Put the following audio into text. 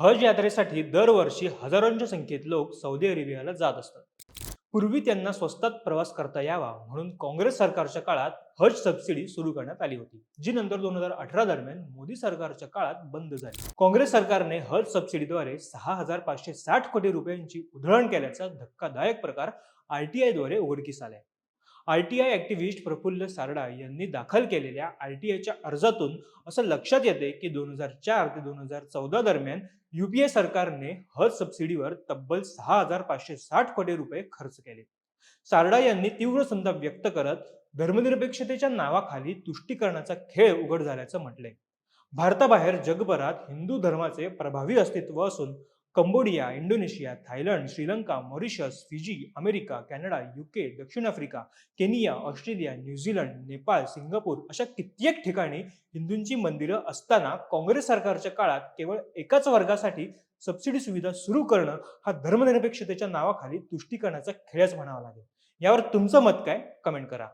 हज यात्रेसाठी दरवर्षी हजारोंच्या संख्येत लोक सौदी अरेबियाला जात असतात. पूर्वी त्यांना स्वस्तात प्रवास करता यावा म्हणून काँग्रेस सरकारच्या काळात हज सबसिडी सुरू करण्यात आली होती जी नंतर दोन हजार अठरा दरम्यान मोदी सरकारच्या काळात बंद झाली. काँग्रेस सरकारने हज सबसिडीद्वारे सहा हजार पाचशे साठ कोटी रुपयांची उधळण केल्याचा धक्कादायक प्रकार आरटीआयद्वारे उघडकीस आलाय. आरटीआय ऍक्टिव्हिस्ट प्रफुल्ल सारडा यांनी दाखल केलेल्या आरटीआयच्या अर्जातून असं लक्षात येते की दोन हजार चार ते दोन हजार चौदा दरम्यान युपीए सरकारने हज सबसिडीवर तब्बल सहा हजार पाचशे साठ कोटी रुपये खर्च केले. सारडा यांनी तीव्र संताप व्यक्त करत धर्मनिरपेक्षतेच्या नावाखाली तुष्टीकरणाचा खेळ उघड झाल्याचं म्हटलंय. भारताबाहेर जगभरात हिंदू धर्माचे प्रभावी अस्तित्व असून Cambodia Indonesia Thailand Sri Lanka Mauritius Fiji America Canada UK दक्षिण Africa Kenya Australia New Zealand Nepal Singapore अशा कित्येक ठिकाणी हिंदूंची मंदिरं असताना काँग्रेस सरकारच्या काळात केवळ एकाच वर्गासाठी सबसिडी सुविधा सुरू करणं हा धर्मनिरपेक्षतेच्या नावाखाली तुष्टीकरणाचा खेळच म्हणावा लागेल. यावर तुमचं मत काय? कमेंट करा.